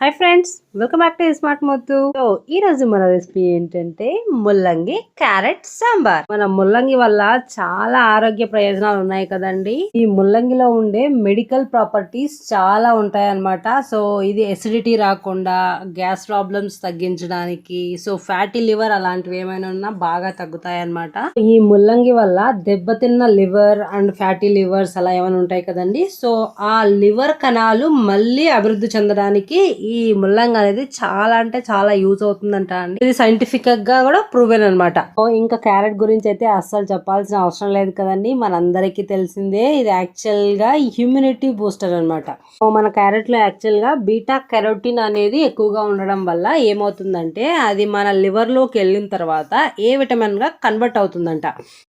Hi friends welcome back to smart మొత్తు so ఈ రోజు మన రెసిపీ ఏంటంటే ముల్లంగి క్యారెట్ సాంబార్. మన ముల్లంగి వల్ల చాలా ఆరోగ్య ప్రయోజనాలు ఉన్నాయి కదండి. ఈ ముల్లంగిలో ఉండే మెడికల్ ప్రాపర్టీస్ చాలా ఉంటాయి అన్నమాట సో ఇది ఎసిడిటీ రాకుండా గ్యాస్ ప్రాబ్లమ్స్ తగ్గించడానికి సో ఫ్యాటీ లివర్ అలాంటివి ఏమైనా ఉన్నా బాగా తగ్గుతాయి అన్నమాట ఈ ముల్లంగి వల్ల దెబ్బతిన్న లివర్ అండ్ ఫ్యాటీ లివర్స్ అలా ఏమైనా ఉంటాయి కదండి. సో ఆ లివర్ కణాలు మళ్ళీ అభివృద్ధి చెందడానికి ఈ ముల్లంగి అనేది చాలా అంటే చాలా యూజ్ అవుతుందంట అండి. ఇది సైంటిఫిక్గా కూడా ప్రూవెన్ అనమాట ఇంకా క్యారెట్ గురించి అయితే అస్సలు చెప్పాల్సిన అవసరం లేదు కదండి. మనందరికీ తెలిసిందే ఇది యాక్చువల్గా హ్యూమినిటీ బూస్టర్ అనమాట మన క్యారెట్లో యాక్చువల్గా బీటా కెరోటిన్ అనేది ఎక్కువగా ఉండడం వల్ల ఏమవుతుందంటే అది మన లివర్లోకి వెళ్ళిన తర్వాత ఏ విటమిన్గా కన్వర్ట్ అవుతుందంట.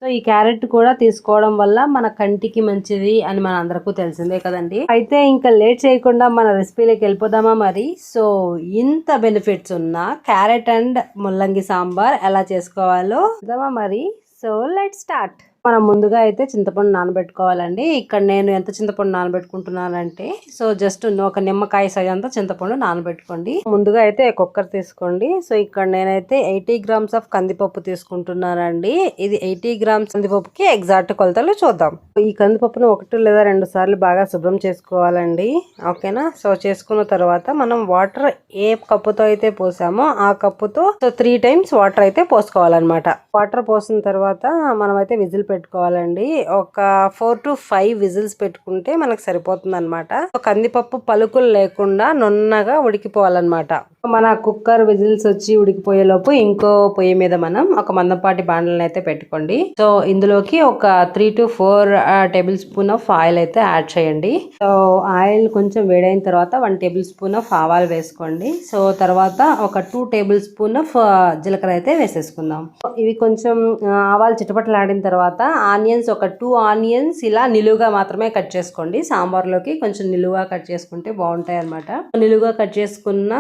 సో ఈ క్యారెట్ కూడా తీసుకోవడం వల్ల మన కంటికి మంచిది అని మన అందరికీ తెలిసిందే కదండి. అయితే ఇంకా లేట్ చేయకుండా మన రెసిపీలోకి వెళ్ళిపోదామా మరి? సో ఇంత బెనిఫిట్స్ ఉన్న క్యారెట్ అండ్ ముల్లంగి సాంబార్ ఎలా చేసుకోవాలో చూద్దామా మరి? So let start. మనం ముందుగా అయితే చింతపండు నానబెట్టుకోవాలండి. ఇక్కడ నేను ఎంత చింతపండు నానబెట్టుకుంటున్నానంటే సో జస్ట్ ఒక నిమ్మకాయ సైజ్ అంతా చింతపండు నానబెట్టుకోండి. ముందుగా అయితే కుక్కర్ తీసుకోండి. సో ఇక్కడ నేనైతే ఎయిటీ గ్రామ్స్ ఆఫ్ కందిపప్పు తీసుకుంటున్నానండి. ఇది ఎయిటీ గ్రామ్స్ కందిపప్పుకి ఎగ్జాక్ట్ కొలతలు చూద్దాం. ఈ కందిపప్పును ఒకటి లేదా రెండు సార్లు బాగా శుభ్రం చేసుకోవాలండి. ఓకేనా? సో చేసుకున్న తర్వాత మనం వాటర్ ఏ కప్పుతో అయితే పోసామో ఆ కప్పుతో సో త్రీ టైమ్స్ వాటర్ అయితే పోసుకోవాలన్నమాట. వాటర్ పోసిన తర్వాత మనం అయితే విజిల్ పెట్టుకోవాలండి. ఒక ఫోర్ టు ఫైవ్ విజిల్స్ పెట్టుకుంటే మనకు సరిపోతుంది అనమాట కందిపప్పు పలుకులు లేకుండా నున్నగా ఉడికిపోవాలన్నమాట. మన కుక్కర్ విజిల్స్ వచ్చి ఉడికిపోయేలోపు ఇంకో పొయ్యి మీద మనం ఒక మందపాటి బాండలను అయితే పెట్టుకోండి. సో ఇందులోకి ఒక three to four tablespoon of oil అయితే యాడ్ చేయండి. సో ఆయిల్ కొంచెం వేడైన తర్వాత వన్ టేబుల్ స్పూన్ ఆఫ్ ఆవాలు వేసుకోండి. సో తర్వాత ఒక టూ టేబుల్ స్పూన్ ఆఫ్ జీలకర్ర అయితే వేసేసుకుందాం. ఇవి కొంచెం ఆవాలు చిటపటలాడిన తర్వాత ఆనియన్స్ ఒక టూ ఆనియన్స్ ఇలా నిలువుగా మాత్రమే కట్ చేసుకోండి. సాంబార్లోకి కొంచెం నిలువుగా కట్ చేసుకుంటే బాగుంటాయి అనమాట నిలువుగా కట్ చేసుకున్న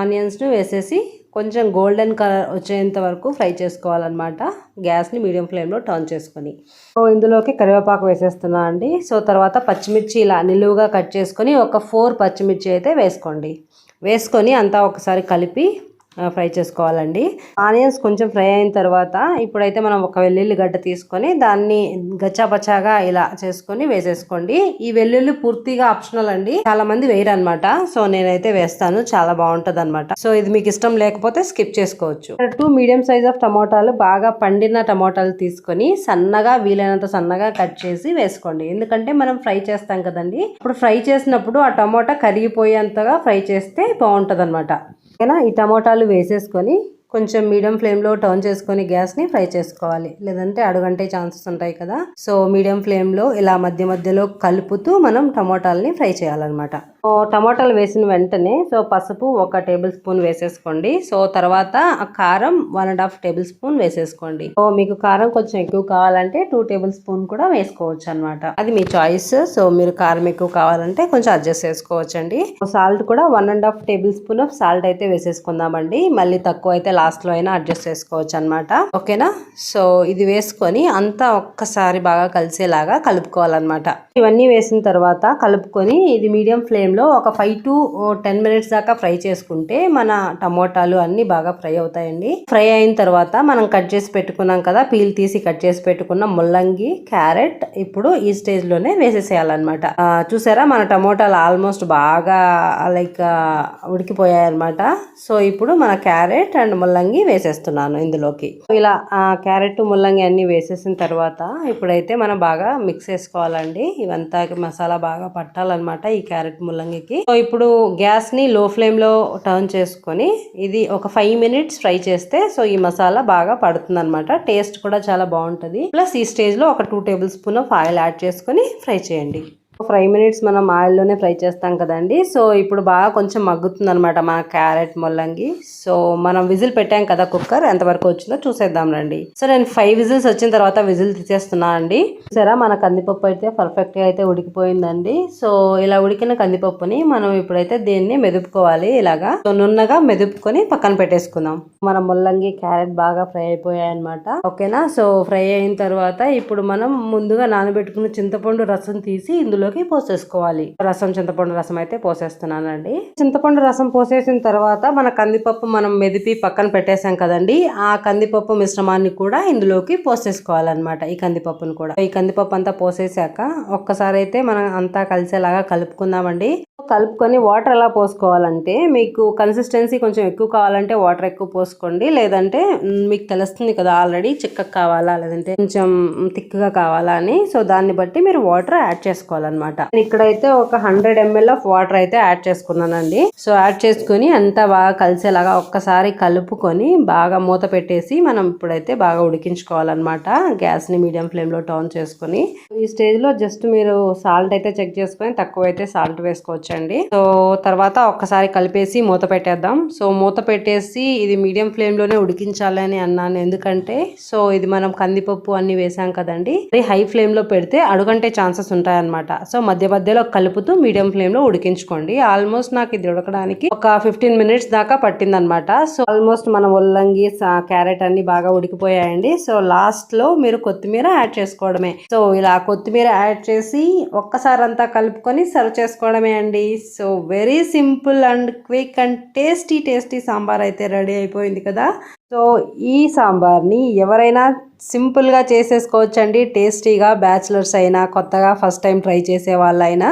ఆనియన్స్ను వేసేసి కొంచెం గోల్డెన్ కలర్ వచ్చేంత వరకు ఫ్రై చేసుకోవాలన్నమాట. గ్యాస్ని మీడియం ఫ్లేమ్లో టర్న్ చేసుకొని. సో ఇందులోకి కరివేపాకు వేసేస్తున్నా అండి. సో తర్వాత పచ్చిమిర్చి ఇలా నిలువుగా కట్ చేసుకొని ఒక ఫోర్ పచ్చిమిర్చి అయితే వేసుకోండి. వేసుకొని అంతా ఒకసారి కలిపి ఫ్రై చేసుకోవాలండి. ఆనియన్స్ కొంచెం ఫ్రై అయిన తర్వాత ఇప్పుడైతే మనం ఒక వెల్లుల్లి గడ్డ తీసుకొని దాన్ని గచ్చాపచ్చాగా ఇలా చేసుకొని వేసేసుకోండి. ఈ వెల్లుల్లి పూర్తిగా ఆప్షనల్ అండి. చాలా మంది వేయరు అనమాట సో నేనైతే వేస్తాను. చాలా బాగుంటది అనమాట సో ఇది మీకు ఇష్టం లేకపోతే స్కిప్ చేసుకోవచ్చు. టూ మీడియం సైజ్ ఆఫ్ టమోటాలు బాగా పండిన టమోటాలు తీసుకొని సన్నగా వీలైనంత సన్నగా కట్ చేసి వేసుకోండి. ఎందుకంటే మనం ఫ్రై చేస్తాం కదండి. ఇప్పుడు ఫ్రై చేసినప్పుడు ఆ టమోటా కరిగిపోయేంతగా ఫ్రై చేస్తే బాగుంటది అనమాట ఓకేనా ఈ టమోటాలు వేసేసుకొని కొంచెం మీడియం ఫ్లేమ్లో టర్న్ చేసుకొని గ్యాస్ని ఫ్రై చేసుకోవాలి. లేదంటే అడుగంటే ఛాన్సెస్ ఉంటాయి కదా. సో మీడియం ఫ్లేమ్లో ఇలా మధ్య మధ్యలో కలుపుతూ మనం టమోటాలని ఫ్రై చేయాలన్నమాట. టమాటాలు టమోటాలు వేసిన వెంటనే సో పసుపు ఒక టేబుల్ స్పూన్ వేసేసుకోండి. సో తర్వాత ఆ కారం one and half tablespoon వేసేసుకోండి. సో మీకు కారం కొంచెం ఎక్కువ కావాలంటే టూ టేబుల్ స్పూన్ కూడా వేసుకోవచ్చు అనమాట అది మీ చాయిస్. సో మీరు కారం ఎక్కువ కావాలంటే కొంచెం అడ్జస్ట్ చేసుకోవచ్చండి. సాల్ట్ కూడా one and half tablespoon of salt అయితే వేసేసుకుందామండి. మళ్ళీ తక్కువ అయితే లాస్ట్లో అయినా అడ్జస్ట్ చేసుకోవచ్చు అనమాట ఓకేనా? సో ఇది వేసుకొని అంతా ఒక్కసారి బాగా కలిసేలాగా కలుపుకోవాలన్నమాట. ఇవన్నీ వేసిన తర్వాత కలుపుకొని ఇది మీడియం ఫ్లేమ్లో ఒక ఫైవ్ టు టెన్ మినిట్స్ దాకా ఫ్రై చేసుకుంటే మన టమోటాలు అన్ని బాగా ఫ్రై అవుతాయండి. ఫ్రై అయిన తర్వాత మనం కట్ చేసి పెట్టుకున్నాం కదా పీల్ తీసి కట్ చేసి పెట్టుకున్న ముల్లంగి క్యారెట్ ఇప్పుడు ఈ స్టేజ్లోనే వేసేసేయాలన్నమాట చూసారా మన టమోటాలు ఆల్మోస్ట్ బాగా లైక్ ఉడికిపోయాయి అనమాట సో ఇప్పుడు మన క్యారెట్ అండ్ ముల్లంగి వేసేస్తున్నాను ఇందులోకి. ఇలా ఆ, క్యారెట్ ముల్లంగి అన్ని వేసేసిన తర్వాత ఇప్పుడైతే మనం బాగా మిక్స్ చేసుకోవాలండి. ఇవంతా మసాలా బాగా పట్టాలన్నమాట ఈ క్యారెట్ ముల్లంగికి. సో ఇప్పుడు గ్యాస్ని లో ఫ్లేమ్లో టర్న్ చేసుకొని ఇది ఒక ఫైవ్ మినిట్స్ ఫ్రై చేస్తే సో ఈ మసాలా బాగా పడుతుంది అనమాట టేస్ట్ కూడా చాలా బాగుంటుంది. ప్లస్ ఈ స్టేజ్లో ఒక two tablespoon of oil add చేసుకొని ఫ్రై చేయండి. ఫైవ్ మినిట్స్ మనం ఆయిల్లోనే ఫ్రై చేస్తాం కదండి. సో ఇప్పుడు బాగా కొంచెం మగ్గుతుంది అనమాట మన క్యారెట్ ముల్లంగి. సో మనం విజిల్ పెట్టాం కదా కుక్కర్ ఎంతవరకు వచ్చిందో చూసేద్దాం రండి. సో నేను ఫైవ్ విజిల్స్ వచ్చిన తర్వాత విజిల్ తీసేస్తున్నా అండి. సరే మన కందిపప్పు అయితే పర్ఫెక్ట్గా అయితే ఉడికిపోయిందండి. సో ఇలా ఉడికిన కందిపప్పుని మనం ఇప్పుడైతే దీన్ని మెదుపుకోవాలి ఇలాగా. సో నున్నగా మెదుపుకొని పక్కన పెట్టేసుకుందాం. మన ముల్లంగి క్యారెట్ బాగా ఫ్రై అయిపోయాయి అనమాట ఓకేనా? సో ఫ్రై అయిన తర్వాత ఇప్పుడు మనం ముందుగా నానబెట్టుకున్న చింతపండు రసం తీసి ఇందులో ఇందులోకి పోసేసుకోవాలి. రసం చింతపండు రసం అయితే పోసేస్తున్నానండి. చింతపండు రసం పోసేసిన తర్వాత మన కందిపప్పు మనం మెదిపి పక్కన పెట్టేసాం కదండి ఆ కందిపప్పు మిశ్రమాన్ని కూడా ఇందులోకి పోసేసుకోవాలన్నమాట ఈ కందిపప్పును కూడా. ఈ కందిపప్పు అంతా పోసేసాక ఒక్కసారి అయితే మనం అంతా కలిసేలాగా కలుపుకుందామండి. కలుపుకొని వాటర్ ఎలా పోసుకోవాలంటే మీకు కన్సిస్టెన్సీ కొంచెం ఎక్కువ కావాలంటే వాటర్ ఎక్కువ పోసుకోండి. లేదంటే మీకు తెలుస్తుంది కదా ఆల్రెడీ చిక్కగా కావాలా లేదంటే కొంచెం థిక్గా కావాలా అని. సో దాన్ని బట్టి మీరు వాటర్ యాడ్ చేసుకోవాలన్నమాట. నేను ఇక్కడైతే ఒక హండ్రెడ్ ఎంఎల్ ఆఫ్ వాటర్ అయితే యాడ్ చేసుకున్నానండి. సో యాడ్ చేసుకుని అంతా బాగా కలిసేలాగా ఒక్కసారి కలుపుకొని బాగా మూత పెట్టేసి మనం ఇప్పుడైతే బాగా ఉడికించుకోవాలన్నమాట. గ్యాస్ని మీడియం ఫ్లేమ్లో టర్న్ చేసుకొని. ఈ స్టేజ్లో జస్ట్ మీరు సాల్ట్ అయితే చెక్ చేసుకొని తక్కువ అయితే సాల్ట్ వేసుకోవచ్చు అండి. సో తర్వాత ఒక్కసారి కలిపేసి మూత పెట్టేద్దాం. సో మూత పెట్టేసి ఇది మీడియం ఫ్లేమ్లోనే ఉడికించాలని అన్నాను. ఎందుకంటే సో ఇది మనం కందిపప్పు అన్ని వేసాం కదండి. మరి హై ఫ్లేమ్లో పెడితే అడుగంటే ఛాన్సెస్ ఉంటాయన్నమాట. సో మధ్య మధ్యలో కలుపుతూ మీడియం ఫ్లేమ్లో ఉడికించుకోండి. ఆల్మోస్ట్ నాకు ఇది ఉడకడానికి ఒక ఫిఫ్టీన్ మినిట్స్ దాకా పట్టిందనమాట సో ఆల్మోస్ట్ మన ఒల్లంగి క్యారెట్ అన్ని బాగా ఉడికిపోయాయండి. సో లాస్ట్లో మీరు కొత్తిమీర యాడ్ చేసుకోవడమే. సో ఇలా కొత్తిమీర యాడ్ చేసి ఒక్కసారి అంతా కలుపుకొని సర్వ్ చేసుకోవడమే అండి. So very simple and quick and tasty tasty sambar అయితే రెడీ అయిపోయింది కదా. సో ఈ సాంబార్ని ఎవరైనా సింపుల్గా చేసేసుకోవచ్చండి. టేస్టీగా బ్యాచిలర్స్ అయినా కొత్తగా ఫస్ట్ టైం ట్రై చేసే వాళ్ళైనా.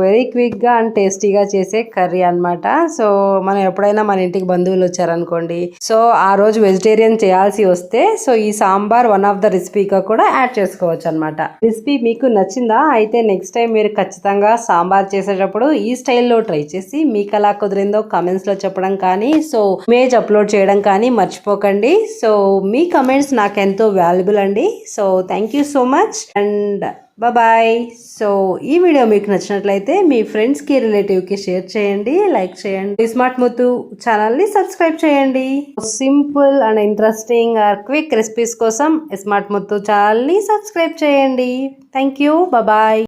వెరీ క్విక్గా అండ్ టేస్టీగా చేసే కర్రీ అనమాట సో మనం ఎప్పుడైనా మన ఇంటికి బంధువులు వచ్చారనుకోండి. సో ఆ రోజు వెజిటేరియన్ చేయాల్సి వస్తే సో ఈ సాంబార్ వన్ ఆఫ్ ద రెసిపీగా కూడా యాడ్ చేసుకోవచ్చు అనమాట రెసిపీ మీకు నచ్చిందా? అయితే నెక్స్ట్ టైం మీరు ఖచ్చితంగా సాంబార్ చేసేటప్పుడు ఈ స్టైల్లో ట్రై చేసి మీకు ఎలా కుదిరిందో కమెంట్స్లో చెప్పడం కానీ సో ఇమేజ్ అప్లోడ్ చేయడం కానీ మర్చిపోకండి. సో మీ కమెంట్స్ నాకు ఎంతో వాల్యుబుల్ అండి. So thank you so much and bye so ఈ వీడియో మీకు నచ్చినట్లయితే మీ ఫ్రెండ్స్కి రిలేటివ్కి షేర్ చేయండి లైక్ చేయండి. స్మార్ట్ ముత్తు ఛానల్ని సబ్స్క్రైబ్ చేయండి. Simple and interesting or quick recipes కోసం స్మార్ట్ ముత్తు ఛానల్ని సబ్స్క్రైబ్ చేయండి. Thank you bye